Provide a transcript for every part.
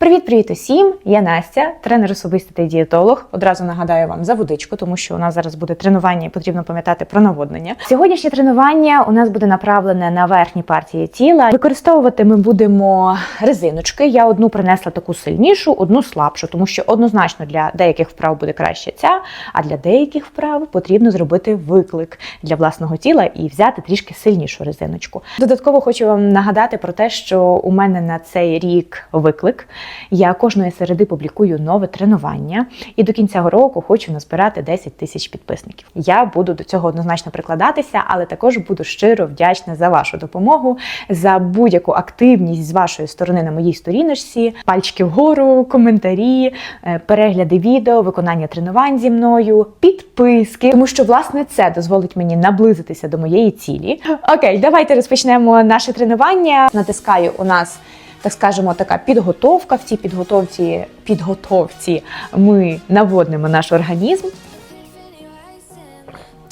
Привіт-привіт усім! Я Настя, тренер особистий та дієтолог. Одразу нагадаю вам за водичку, тому що у нас зараз буде тренування і потрібно пам'ятати про наводнення. Сьогоднішнє тренування у нас буде направлене на верхні партії тіла. Використовувати ми будемо резиночки. Я одну принесла таку сильнішу, одну слабшу, тому що однозначно для деяких вправ буде краще ця, а для деяких вправ потрібно зробити виклик для власного тіла і взяти трішки сильнішу резиночку. Додатково хочу вам нагадати про те, що у мене на цей рік виклик. Я кожної середи публікую нове тренування, і до кінця року хочу назбирати 10 тисяч підписників. Я буду до цього однозначно прикладатися, але також буду щиро вдячна за вашу допомогу, за будь-яку активність з вашої сторони на моїй сторіночці, пальчики вгору, коментарі, е, перегляди відео, виконання тренувань зі мною, підписки, тому що власне це дозволить мені наблизитися до моєї цілі. Окей, давайте розпочнемо наше тренування. Натискаю у нас так скажемо, така підготовка. В цій підготовці, підготовці ми наводнимо наш організм.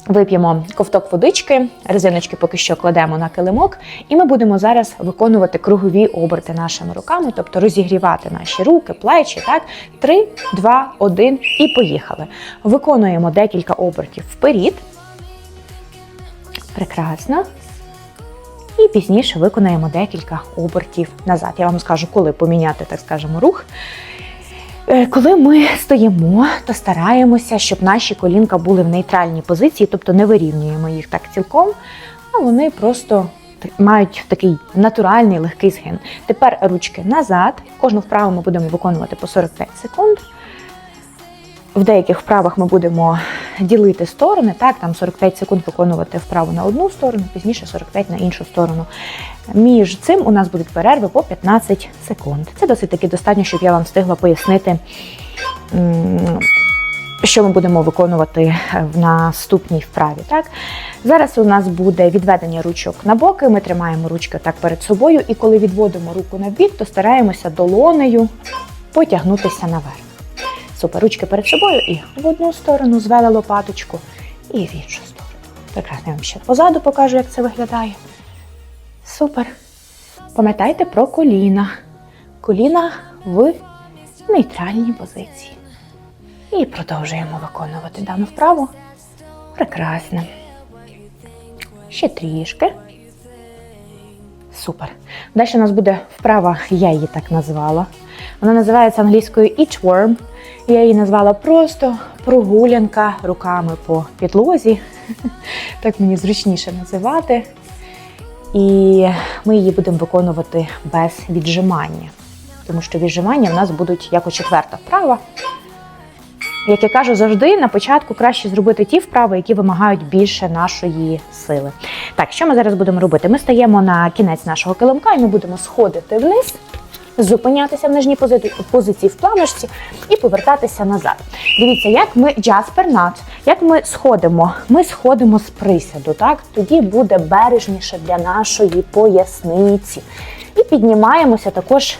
Вип'ємо ковток водички, резиночки поки що кладемо на килимок, і ми будемо зараз виконувати кругові оберти нашими руками, тобто розігрівати наші руки, плечі. Так, 3, 2, 1 і поїхали. Виконуємо декілька обертів вперед. Прекрасно. І пізніше виконаємо декілька обертів назад. Я вам скажу, коли поміняти, так скажемо, рух. Е, Коли ми стоїмо, то стараємося, щоб наші колінка були в нейтральній позиції, тобто не вирівнюємо їх так цілком, а вони просто мають такий натуральний легкий згин. Тепер ручки назад. Кожну вправу ми будемо виконувати по 45 секунд. В деяких вправах ми будемо ділити сторони, так, там 45 секунд виконувати вправу на одну сторону, пізніше 45 на іншу сторону. Між цим у нас будуть перерви по 15 секунд. Це досить таки достатньо, щоб я вам встигла пояснити, що ми будемо виконувати в наступній вправі. Так? Зараз у нас буде відведення ручок на боки, ми тримаємо ручки так перед собою, і коли відводимо руку на бік, то стараємося долонею потягнутися наверх. Супер, ручки перед собою і в одну сторону звели лопаточку, і в іншу сторону. Прекрасно, я вам ще позаду покажу, як це виглядає. Супер. Пам'ятайте про коліна. Коліна в нейтральній позиції. І продовжуємо виконувати дану вправу. Прекрасно. Ще трішки. Супер. Далі у нас буде вправа, я її так назвала. Вона називається англійською Eachworm. Я її назвала просто прогулянка руками по підлозі. Так мені зручніше називати. І ми її будемо виконувати без віджимання. Тому що віджимання в нас будуть як у четверта вправа. Як я кажу завжди, на початку краще зробити ті вправи, які вимагають більше нашої сили. Так, що ми зараз будемо робити? Ми стаємо на кінець нашого килимка і ми будемо сходити вниз, зупинятися в нижній позиції, в планочці і повертатися назад. Дивіться, як ми Jasper Nut, як ми сходимо. Ми сходимо з присяду, так? Тоді буде бережніше для нашої поясниці. І піднімаємося також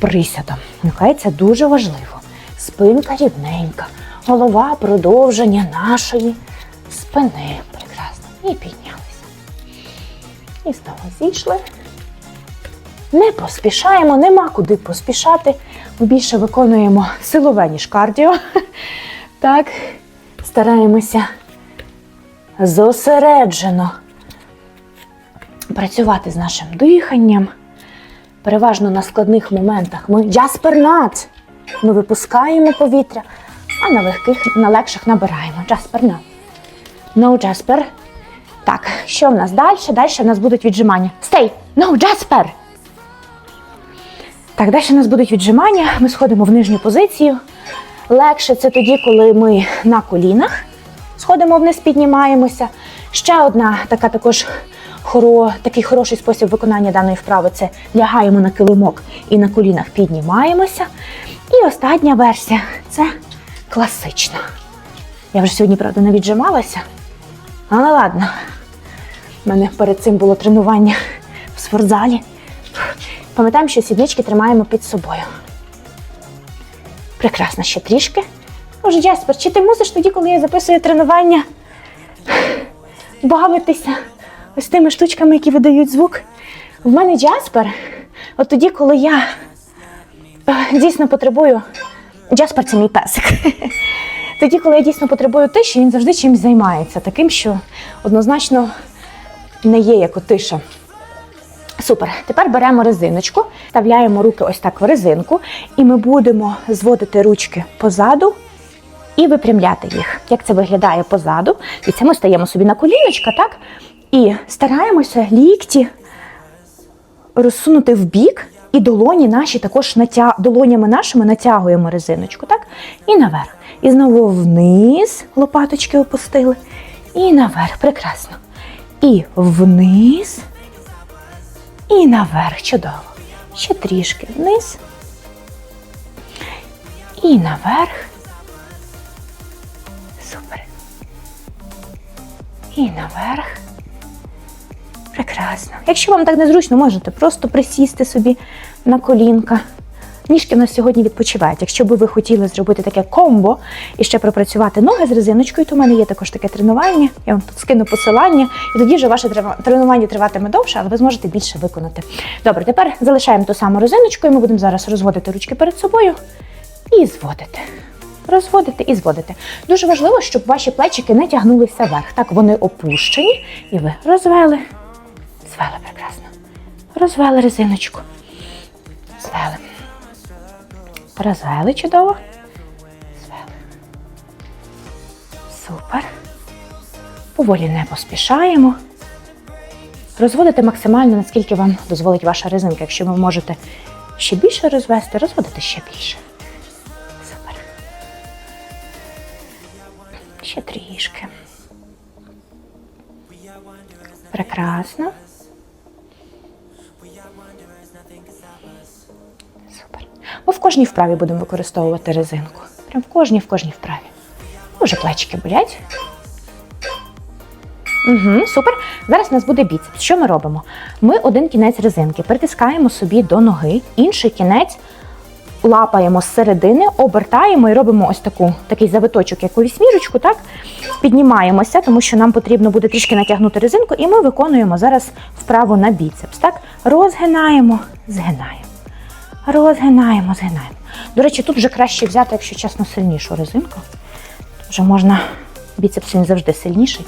присядом. Окей, це дуже важливо. Спинка рівненька, голова продовження нашої спини. Прекрасно. І піднялися. І знову зійшли. Не поспішаємо, нема куди поспішати. Ми більше виконуємо силове, ніж кардіо. Так, стараємося зосереджено працювати з нашим диханням. Переважно на складних моментах ми джаспернат. Ми випускаємо повітря, а на легких, на легших набираємо. Джаспернат. No, Джаспер. Так, що в нас далі? Далі в нас будуть віджимання. Stay! No, Джаспер! Так, далі у нас будуть віджимання. Ми сходимо в нижню позицію. Легше це тоді, коли ми на колінах сходимо вниз, піднімаємося. Ще одна така також хоро, такий хороший спосіб виконання даної вправи це лягаємо на килимок і на колінах піднімаємося. І остання версія це класична. Я вже сьогодні, правда, не віджималася. Але ладно. У мене перед цим було тренування в спортзалі. Пам'ятаємо, що сіднички тримаємо під собою. Прекрасно, ще трішки. Може, Джаспер, чи ти мусиш тоді, коли я записую тренування, бавитися ось тими штучками, які видають звук? В мене Джаспер, от тоді, коли я е, дійсно потребую. Джаспер це мій песик. Тоді, коли я дійсно потребую тиші, він завжди чимось займається, таким, що однозначно не є як тиша. Супер. Тепер беремо резиночку, вставляємо руки ось так в резинку, і ми будемо зводити ручки позаду і випрямляти їх. Як це виглядає позаду? І це ми стаємо собі на коліночка, так? І стараємося лікті розсунути в бік, і долоні наші також натя... долонями нашими натягуємо резиночку, так? І наверх. І знову вниз лопаточки опустили. І наверх. Прекрасно. І вниз. І наверх. Чудово. Ще трішки вниз. І наверх. Супер. І наверх. Прекрасно. Якщо вам так незручно, можете просто присісти собі на колінка. Ніжки в нас сьогодні відпочивають. Якщо би ви хотіли зробити таке комбо і ще пропрацювати ноги з резиночкою, то в мене є також таке тренування. Я вам тут скину посилання, і тоді вже ваше тренування триватиме довше, але ви зможете більше виконати. Добре, тепер залишаємо ту саму резиночку, і ми будемо зараз розводити ручки перед собою і зводити. Розводити і зводити. Дуже важливо, щоб ваші плечики не тягнулися вверх. Так, вони опущені, і ви розвели. Звели прекрасно. Розвели резиночку. Звели. Розвели чудово. Звели. Супер. Поволі не поспішаємо. Розводити максимально, наскільки вам дозволить ваша резинка. Якщо ви можете ще більше розвести, розводити ще більше. Супер. Ще трішки. Прекрасно. Ми в кожній вправі будемо використовувати резинку. Прям в кожній, в кожній вправі. Може, плечики болять. Угу, супер. Зараз у нас буде біцепс. Що ми робимо? Ми один кінець резинки притискаємо собі до ноги, інший кінець лапаємо з середини, обертаємо і робимо ось таку, такий завиточок, як у вісьмірочку, так? Піднімаємося, тому що нам потрібно буде трішки натягнути резинку, і ми виконуємо зараз вправу на біцепс. Так? Розгинаємо, згинаємо. Розгинаємо, згинаємо. До речі, тут вже краще взяти, якщо чесно, сильнішу резинку. Тут вже можна, біцепс він завжди сильніший.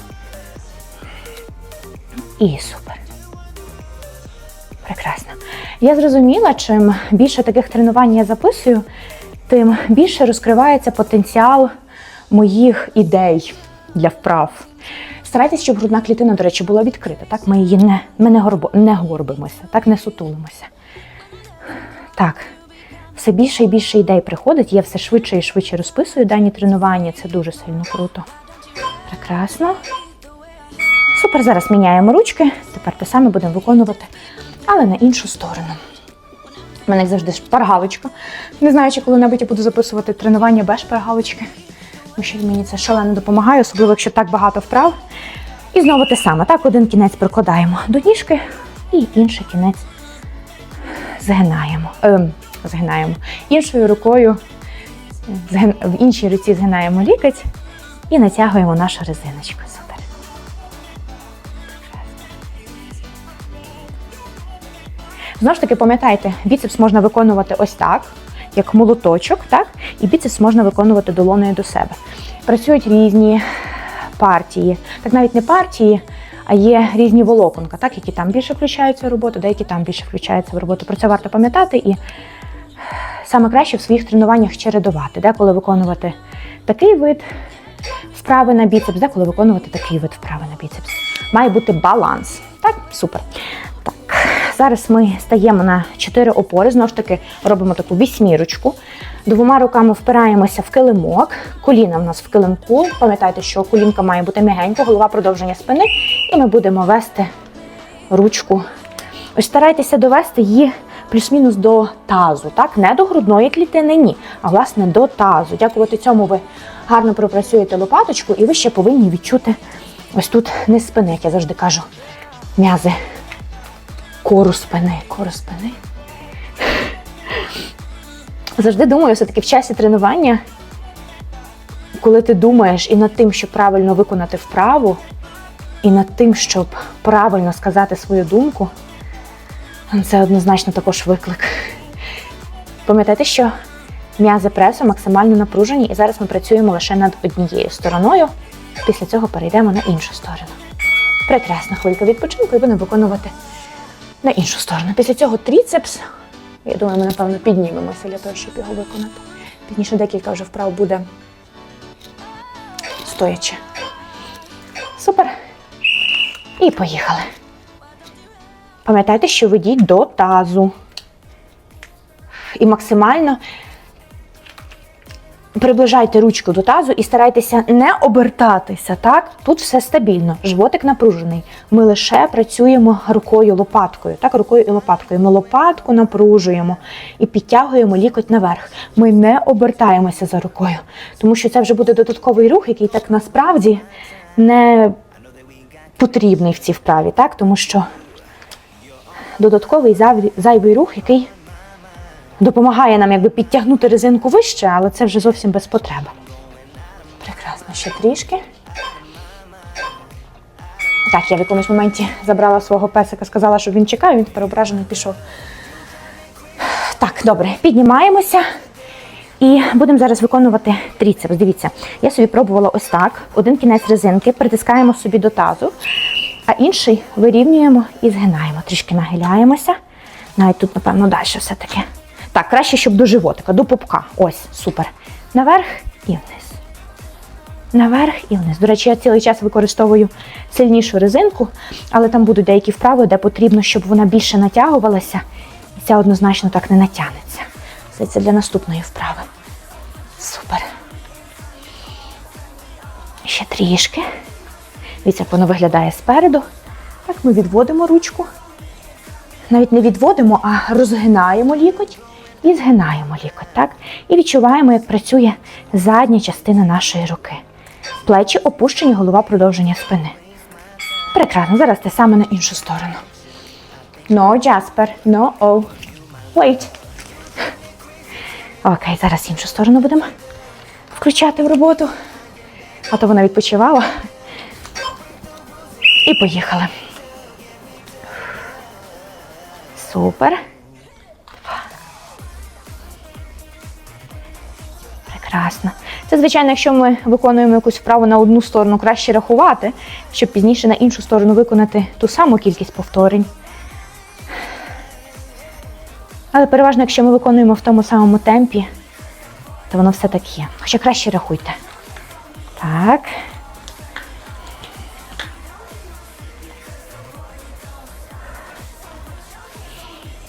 І супер. Прекрасно. Я зрозуміла, чим більше таких тренувань я записую, тим більше розкривається потенціал моїх ідей для вправ. Старайтесь, щоб грудна клітина, до речі, була відкрита. Так, ми її не, ми не, горбо, не горбимося, так не сутулимося. Так, все більше і більше ідей приходить, я все швидше і швидше розписую дані тренування. Це дуже сильно круто. Прекрасно. Супер, зараз міняємо ручки. Тепер те саме будемо виконувати, але на іншу сторону. У мене завжди шпаргалочка. Не знаю, чи коли-небудь я буду записувати тренування без шпаргалочки. Тому що мені це шалено допомагає, особливо якщо так багато вправ. І знову те саме. Так, один кінець прикладаємо до ніжки, і інший кінець згинаємо. Ем, згинаємо. Іншою рукою в іншій руці згинаємо лікоть і натягуємо нашу резиночку. Супер. Знову ж таки, пам'ятайте, біцепс можна виконувати ось так, як молоточок, так? І біцепс можна виконувати долоною до себе. Працюють різні партії, так навіть не партії, є різні волоконка, так, які там більше включаються в роботу, деякі там більше включаються в роботу. Про це варто пам'ятати і саме краще в своїх тренуваннях чередувати, деколи виконувати такий вид вправи на біцепс, деколи виконувати такий вид вправи на біцепс. Має бути баланс. Так, супер. Зараз ми стаємо на 4 опори. Знову ж таки, робимо таку вісьмірочку. Двома руками впираємося в килимок. Коліна в нас в килимку. Пам'ятайте, що колінка має бути м'ягенька, голова продовження спини. І ми будемо вести ручку. Ось старайтеся довести її плюс-мінус до тазу, так? Не до грудної клітини, ні, а власне до тазу. Дякувати цьому ви гарно пропрацюєте лопаточку, і ви ще повинні відчути ось тут низ спини, як я завжди кажу, м'язи кору спини, кору спини. Завжди думаю, все-таки в часі тренування, коли ти думаєш і над тим, щоб правильно виконати вправу, і над тим, щоб правильно сказати свою думку, це однозначно також виклик. Пам'ятайте, що м'язи пресу максимально напружені, і зараз ми працюємо лише над однією стороною. Після цього перейдемо на іншу сторону. Прекрасна хвилька відпочинку і будемо виконувати на іншу сторону. Після цього тріцепс. Я думаю, ми, напевно, піднімемося для того, щоб його виконати. Пізніше декілька вже вправ буде стоячи. Супер. І поїхали. Пам'ятайте, що ведіть до тазу. І максимально приближайте ручку до тазу і старайтеся не обертатися. Так, тут все стабільно. Животик напружений. Ми лише працюємо рукою лопаткою. Так, рукою і лопаткою. Ми лопатку напружуємо і підтягуємо лікоть наверх. Ми не обертаємося за рукою, тому що це вже буде додатковий рух, який так насправді не потрібний в цій вправі, так, тому що додатковий зайвий- рух, який допомагає нам якби підтягнути резинку вище, але це вже зовсім без потреби. Прекрасно, ще трішки. Так, я в якомусь моменті забрала свого песика, сказала, що він чекає, він тепер ображений пішов. Так, добре, піднімаємося. І будемо зараз виконувати тріцепс. Дивіться, я собі пробувала ось так. Один кінець резинки притискаємо собі до тазу, а інший вирівнюємо і згинаємо. Трішки нахиляємося. Навіть тут, напевно, далі все-таки. Так, краще, щоб до животика, до пупка. Ось, супер. Наверх і вниз. Наверх і вниз. До речі, я цілий час використовую сильнішу резинку, але там будуть деякі вправи, де потрібно, щоб вона більше натягувалася, і ця однозначно так не натягнеться. Все це для наступної вправи. Супер. Ще трішки. Дивіться, як воно виглядає спереду. Так, ми відводимо ручку. Навіть не відводимо, а розгинаємо лікоть і згинаємо лікоть. Так? І відчуваємо, як працює задня частина нашої руки. Плечі опущені, голова продовження спини. Прекрасно. Зараз те саме на іншу сторону. No, Jasper. No, oh. Wait. Окей, зараз іншу сторону будемо включати в роботу. А то вона відпочивала. І поїхали. Супер. Прекрасно. Це, звичайно, якщо ми виконуємо якусь вправу на одну сторону, краще рахувати, щоб пізніше на іншу сторону виконати ту саму кількість повторень. Але переважно, якщо ми виконуємо в тому самому темпі, то воно все так є. Хоча краще рахуйте. Так.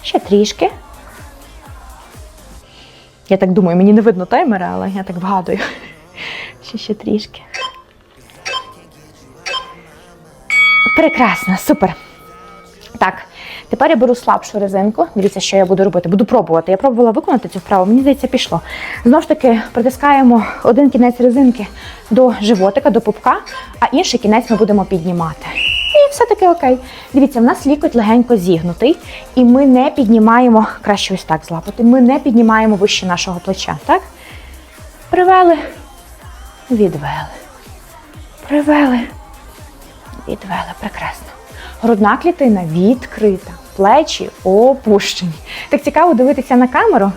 Ще трішки. Я так думаю, мені не видно таймера, але я так вгадую. Ще ще трішки. Прекрасно, супер. Так, тепер я беру слабшу резинку. Дивіться, що я буду робити. Буду пробувати. Я пробувала виконати цю вправу, мені здається, пішло. Знову ж таки, притискаємо один кінець резинки до животика, до пупка, а інший кінець ми будемо піднімати. І все таки окей. Дивіться, в нас лікоть легенько зігнутий, і ми не піднімаємо, краще ось так злапати, ми не піднімаємо вище нашого плеча. Так? Привели, відвели. Привели, відвели. Прекрасно. Грудна клітина відкрита, плечі опущені. Так цікаво дивитися на камеру.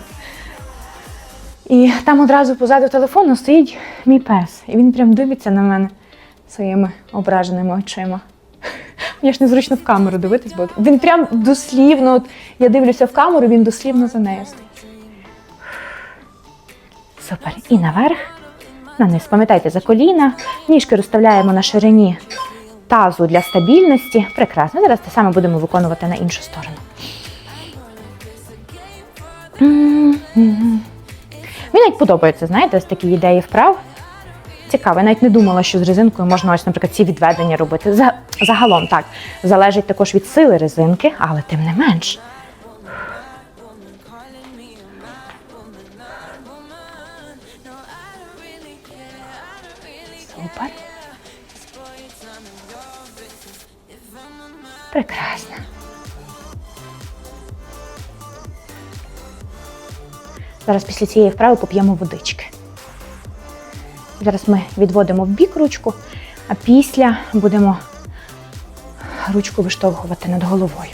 І там одразу позаду телефону стоїть мій пес. І він прям дивиться на мене своїми ображеними очима. Мені ж незручно в камеру дивитись, бо він прям дослівно, от я дивлюся в камеру, він дослівно за нею стоїть. Супер. І наверх, на низ. Пам'ятайте за коліна, ніжки розставляємо на ширині тазу для стабільності. Прекрасно. Зараз те саме будемо виконувати на іншу сторону. Мені навіть подобається, знаєте, ось такі ідеї вправ. Цікаво, я навіть не думала, що з резинкою можна ось, наприклад, ці відведення робити. За- Загалом так. Залежить також від сили резинки, але тим не менш. Супер. Прекрасно. Зараз після цієї вправи поп'ємо водички. Зараз ми відводимо в бік ручку, а після будемо ручку виштовхувати над головою.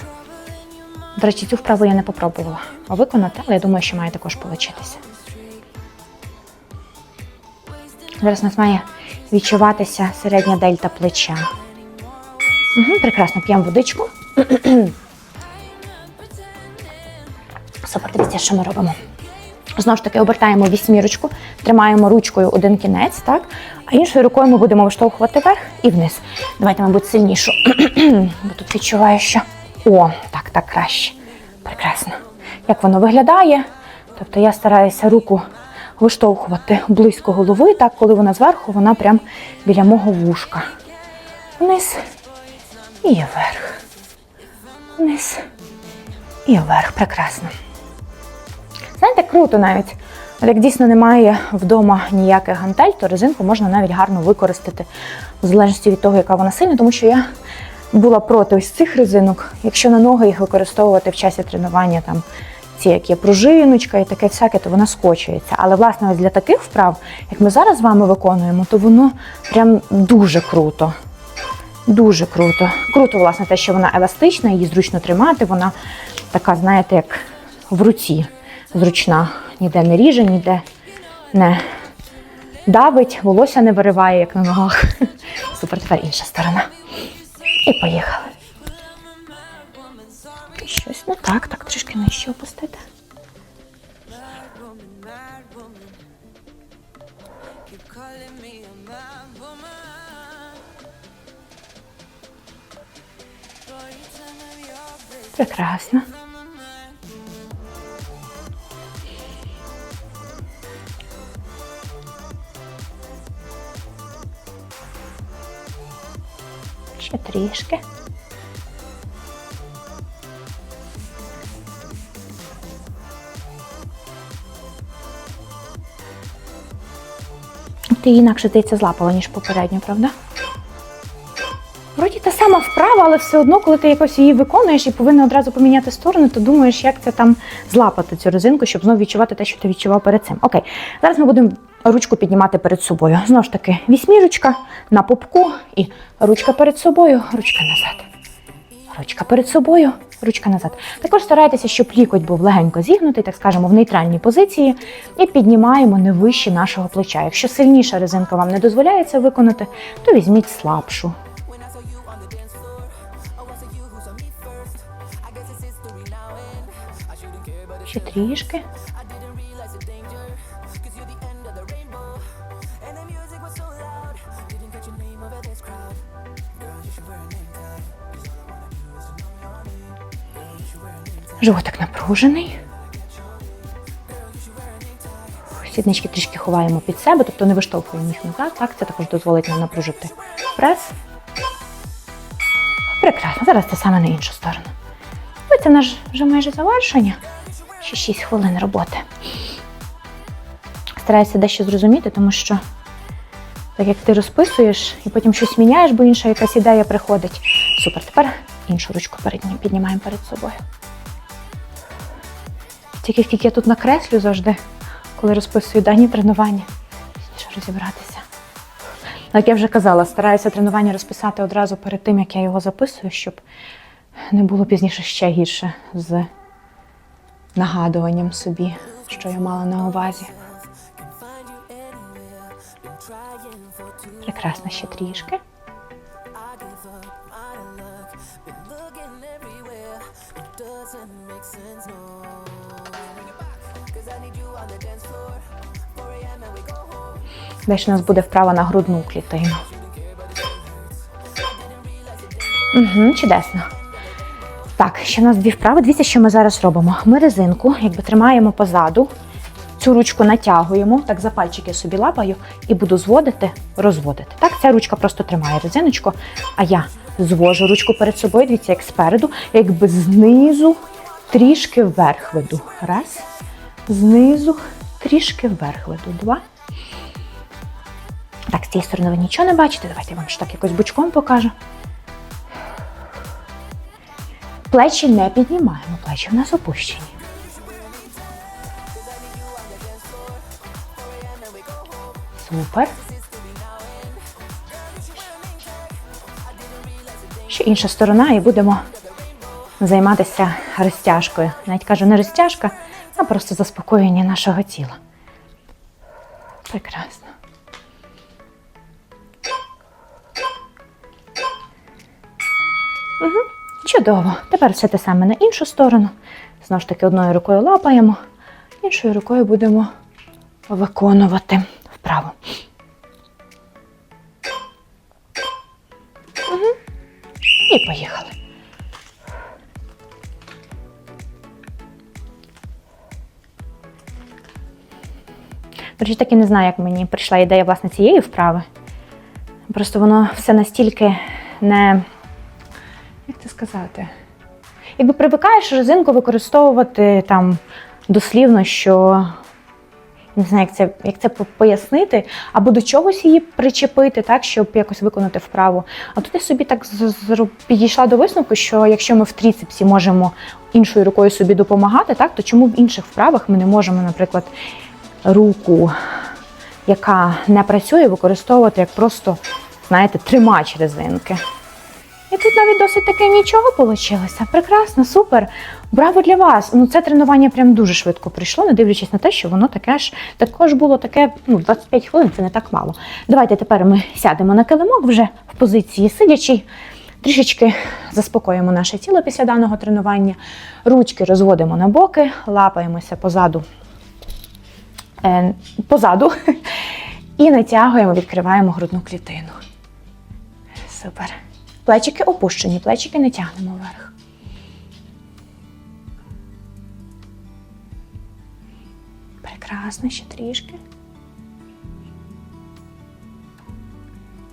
До речі, цю вправу я не попробувала виконати, але я думаю, що має також получитися. Зараз у нас має відчуватися середня дельта плеча. Угу, прекрасно, п'ємо водичку. Супер, дивіться, що ми робимо. Знову ж таки, обертаємо вісьмірочку, тримаємо ручкою один кінець, так? А іншою рукою ми будемо виштовхувати вверх і вниз. Давайте, мабуть, сильнішу. Бо тут відчуваю, що. О, так, так краще. Прекрасно. Як воно виглядає? Тобто я стараюся руку виштовхувати близько голови, так, коли вона зверху, вона прям біля мого вушка. Вниз і вверх. Вниз і вверх. Прекрасно. Знаєте, круто навіть. От Як дійсно немає вдома ніяких гантель, то резинку можна навіть гарно використати в залежності від того, яка вона сильна, тому що я була проти ось цих резинок. Якщо на ноги їх використовувати в часі тренування, там ці як є пружиночка і таке всяке, то вона скочується. Але власне ось для таких вправ, як ми зараз з вами виконуємо, то воно прям дуже круто. Дуже круто. Круто, власне, те, що вона еластична, її зручно тримати. Вона така, знаєте, як в руці зручна. Ніде не ріже, ніде не давить, волосся не вириває, як на ногах. Супер, тепер інша сторона. І поїхали. Щось не так, так трішки нижче опустити. Прекрасно. Ще трішки. Ти інакше здається злапала, ніж попередньо, правда? Вроді та сама вправа, але все одно, коли ти якось її виконуєш і повинна одразу поміняти сторону, то думаєш, як це там злапати цю резинку, щоб знову відчувати те, що ти відчував перед цим. Окей, зараз ми будемо ручку піднімати перед собою. Знову ж таки, вісьмірочка на попку і ручка перед собою, ручка назад. Ручка перед собою, ручка назад. Також старайтеся, щоб лікоть був легенько зігнутий, так скажемо, в нейтральній позиції, і піднімаємо не вище нашого плеча. Якщо сильніша резинка вам не дозволяє це виконати, то візьміть слабшу. Ще трішки. Животик напружений. Сіднички трішки ховаємо під себе, тобто не виштовхуємо їх назад. Так, це також дозволить нам напружити прес. Прекрасно. Зараз те саме на іншу сторону. Ось це в нас вже майже завершення. Ще 6 хвилин роботи. Стараюся дещо зрозуміти, тому що так як ти розписуєш і потім щось міняєш, бо інша якась ідея приходить. Супер, тепер іншу ручку перед піднімаємо перед собою. Тільки скільки я тут накреслю завжди, коли розписую дані тренування, пізніше розібратися. Як я вже казала, стараюся тренування розписати одразу перед тим, як я його записую, щоб не було пізніше ще гірше з нагадуванням собі, що я мала на увазі. Прекрасно ще трішки. Далі у нас буде вправа на грудну клітину. Угу, чудесно. Так, ще у нас дві вправи. Дивіться, що ми зараз робимо. Ми резинку якби тримаємо позаду, цю ручку натягуємо, так за пальчики собі лапаю і буду зводити, розводити. Так, ця ручка просто тримає резиночку, а я звожу ручку перед собою, дивіться, як спереду, якби знизу трішки вверх веду. Раз. Знизу трішки вверх веду. Два. Так, з цієї сторони ви нічого не бачите. Давайте я вам ще так якось бочком покажу. Плечі не піднімаємо, плечі в нас опущені. Супер. Ще інша сторона, і будемо займатися розтяжкою. Навіть кажу, не розтяжка, а просто заспокоєння нашого тіла. Прекрасно. Угу. Чудово. Тепер все те саме на іншу сторону. Знову ж таки, одною рукою лапаємо, іншою рукою будемо виконувати вправо. Угу. І поїхали. До речі, так і не знаю, як мені прийшла ідея власне цієї вправи. Просто воно все настільки не. Це сказати? Якби привикаєш резинку використовувати там дослівно, що не знаю, як це, як це пояснити, або до чогось її причепити, так, щоб якось виконати вправу. А тут я собі так підійшла до висновку, що якщо ми в тріцепсі можемо іншою рукою собі допомагати, так, то чому в інших вправах ми не можемо, наприклад, руку, яка не працює, використовувати як просто, знаєте, тримач резинки. І тут навіть досить таки нічого вийшло. Прекрасно, супер. Браво для вас! Ну це тренування прям дуже швидко прийшло, не дивлячись на те, що воно таке ж також було таке, ну, 25 хвилин це не так мало. Давайте тепер ми сядемо на килимок вже в позиції сидячий. Трішечки заспокоїмо наше тіло після даного тренування. Ручки розводимо на боки, лапаємося позаду, е, позаду і натягуємо, відкриваємо грудну клітину. Супер. Плечики опущені, плечики не тягнемо вверх. Прекрасно, ще трішки.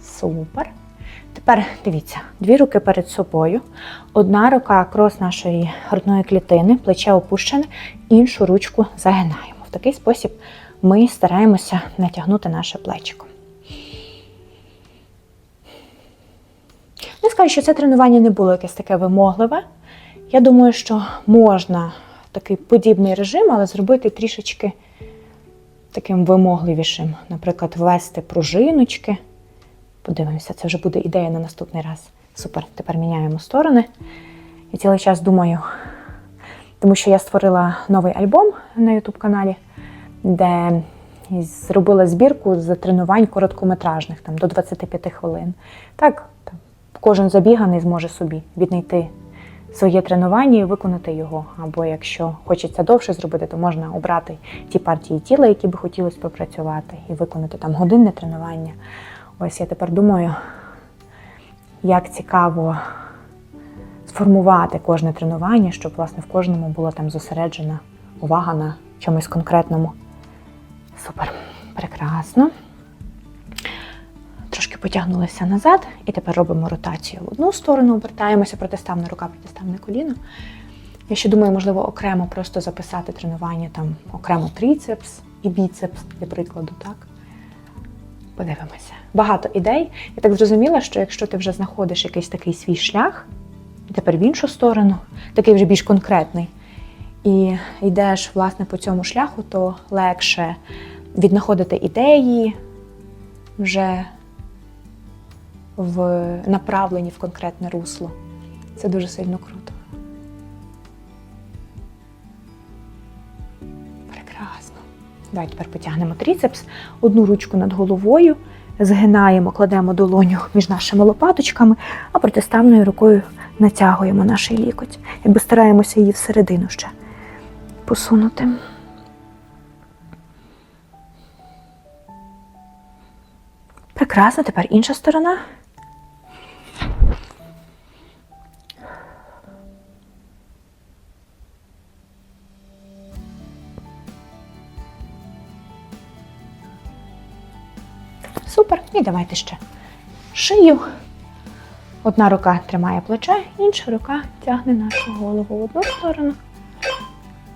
Супер. Тепер дивіться, дві руки перед собою. Одна рука крос нашої грудної клітини, плече опущене, іншу ручку загинаємо. В такий спосіб ми стараємося натягнути наше плечико. Скажу, що це тренування не було якесь таке вимогливе. Я думаю, що можна такий подібний режим, але зробити трішечки таким вимогливішим. Наприклад, ввести пружиночки. Подивимося, це вже буде ідея на наступний раз. Супер, тепер міняємо сторони. Я цілий час думаю, тому що я створила новий альбом на YouTube каналі, де зробила збірку з тренувань короткометражних, там до 25 хвилин. Так, кожен забіганий зможе собі віднайти своє тренування і виконати його. Або якщо хочеться довше зробити, то можна обрати ті партії тіла, які би хотілося попрацювати, і виконати там годинне тренування. Ось я тепер думаю, як цікаво сформувати кожне тренування, щоб власне в кожному була там зосереджена увага на чомусь конкретному. Супер, прекрасно. Потягнулися назад, і тепер робимо ротацію в одну сторону, обертаємося протиставна рука, протиставне коліно. Я ще думаю, можливо, окремо просто записати тренування, там окремо тріцепс і біцепс, для прикладу, так? Подивимося. Багато ідей. Я так зрозуміла, що якщо ти вже знаходиш якийсь такий свій шлях, і тепер в іншу сторону, такий вже більш конкретний, і йдеш власне по цьому шляху, то легше віднаходити ідеї вже в направленні в конкретне русло. Це дуже сильно круто. Прекрасно. Давай тепер потягнемо тріцепс, одну ручку над головою, згинаємо, кладемо долоню між нашими лопаточками, а протиставною рукою натягуємо наш лікоть. Якби стараємося її всередину ще посунути. Прекрасно, тепер інша сторона. Супер. І давайте ще шию. Одна рука тримає плече, інша рука тягне нашу голову в одну сторону.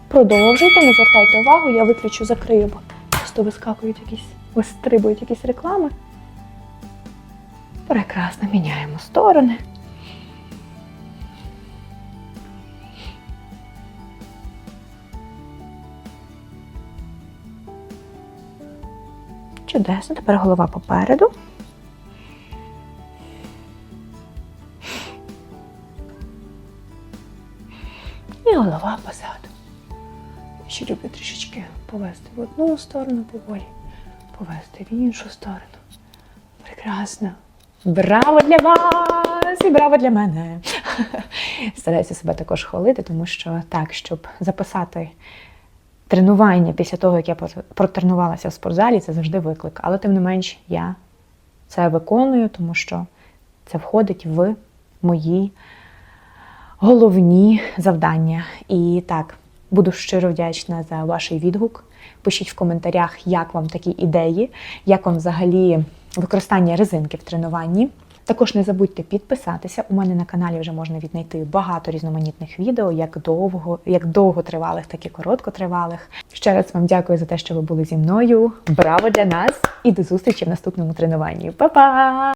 Продовжуйте, не звертайте увагу, я виключу, закрию, бо просто вискакують якісь, вистрибують якісь реклами. Прекрасно, міняємо сторони. Чудесно, тепер голова попереду. І голова позаду. Ще люблю трішечки повести в одну сторону поволі, повести в іншу сторону. Прекрасно. Браво для вас і браво для мене. Стараюся себе також хвалити, тому що так, щоб записати тренування після того, як я протренувалася в спортзалі, це завжди виклик. Але тим не менш, я це виконую, тому що це входить в мої головні завдання. І так, буду щиро вдячна за ваш відгук. Пишіть в коментарях, як вам такі ідеї, як вам взагалі використання резинки в тренуванні. Також не забудьте підписатися. У мене на каналі вже можна віднайти багато різноманітних відео, як довго, як довготривалих, так і короткотривалих. Ще раз вам дякую за те, що ви були зі мною. Браво для нас! І до зустрічі в наступному тренуванні. Па-па!